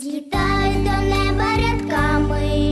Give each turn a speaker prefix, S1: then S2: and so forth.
S1: злітають до неба рядками.